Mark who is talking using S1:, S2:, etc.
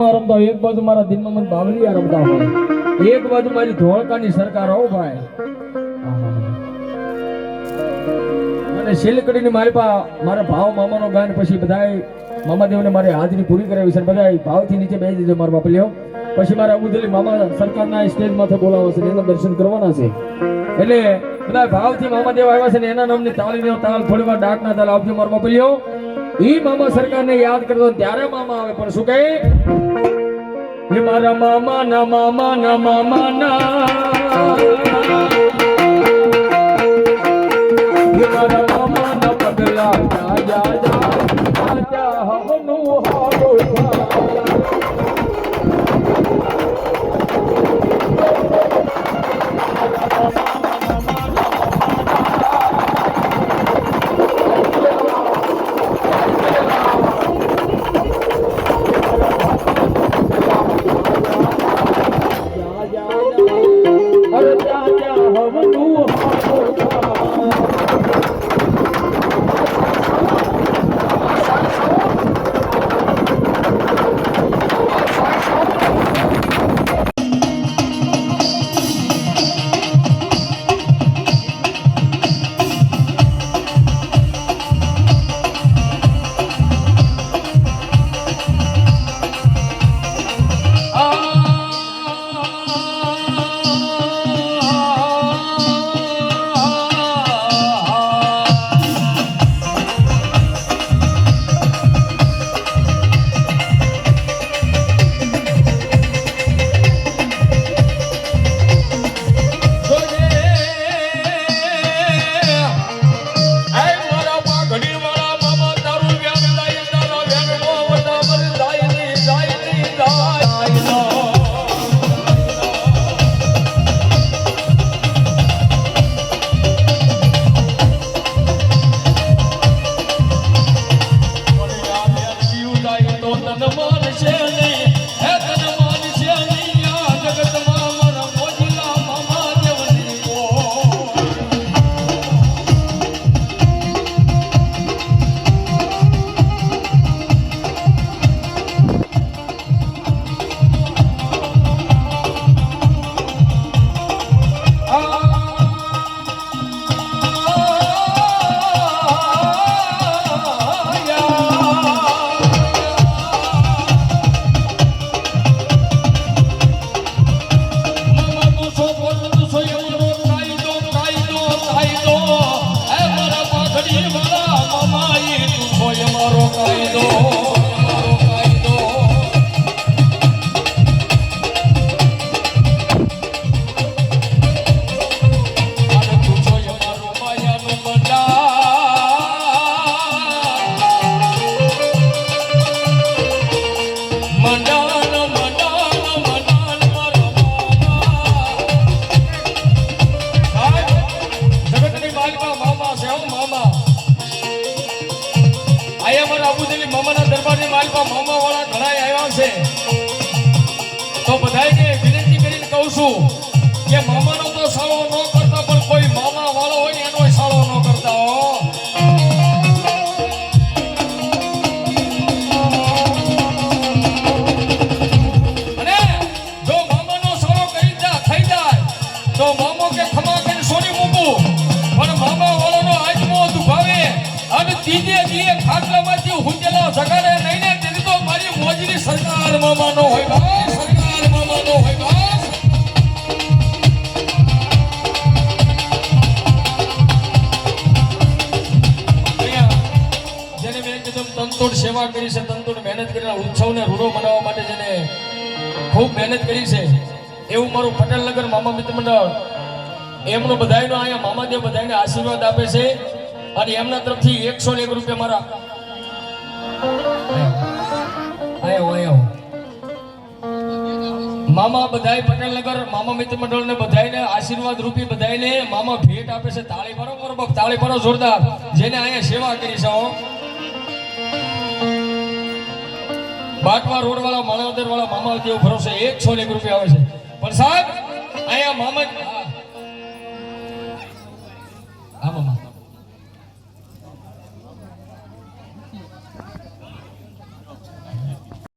S1: એક બાજુ મારા દિનમાં મને બાવલિયા રમતા હોય. એક બાજુ મારી ધોળકાની સરકાર હો ભાઈ. અને શીલકડીની મારી પા, મારા ભાવ મામાનો ગાન પછી બધાય મામાદેવને મારી હાજરી પૂરી કરાવી છે બધાય ભાવથી નીચે બેસી દીધો મારા બાપ. લ્યો. પછી મારા ઉદલી મામા સરકારના સ્ટેજ માથે બોલાવે છે એના દર્શન કરવાના છે. એટલે બધા ભાવથી મામાદેવ આવ્યા છે ને, એના નામની તાળીનો તાલ થોડી વાર ડાકના તાલ આપજો મારા બાપ. લ્યો. ઈ મામા સરકારને યાદ કરતો ત્યારે મામા આવે. પણ શું કહે? હે મારા મામા ના મામા ના મામા ના. મારા
S2: મારા મામાના દરબારની માલિકા મામા વાળા ઘણા આવ્યા છે. ત્રીજે દીએ ખાટલામાંથી હુંજેલા જગાડે નહીં ને તેની તો મારી મોજરી સરકાર મામાનો હોય બસ. સરકાર મામાનો હોય એમ તનતોડ સેવા કરી છે તંતુડ મહેનત કરીને ઉત્સવને રૂડો મનાવવા માટે જેને ખૂબ મહેનત કરી છે, એવું મારું પટેલ નગર મામા મિત્ર મંડળ એમનો બધાયનો અહીંયા મામાદેવ બધાયને આશીર્વાદ આપે છે. અને એમના તરફથી એકસો એક રૂપિયા મારા આયો આયો મામા બધાય પટેલ નગર મામા મિત્ર મંડળ ને બધાયને આશીર્વાદ રૂપી બધાયને મામા ભેટ આપે છે તાળી ભરો બરોબર તાળી ભરો, જોરદાર. જેને અહીંયા સેવા કરી છો બાટવા રોડ વાળા માણાવદર વાળા મામા જેવો ભરોસે એકસો એક રૂપિયા આવે છે. પણ સાહેબ, અહીંયા મામા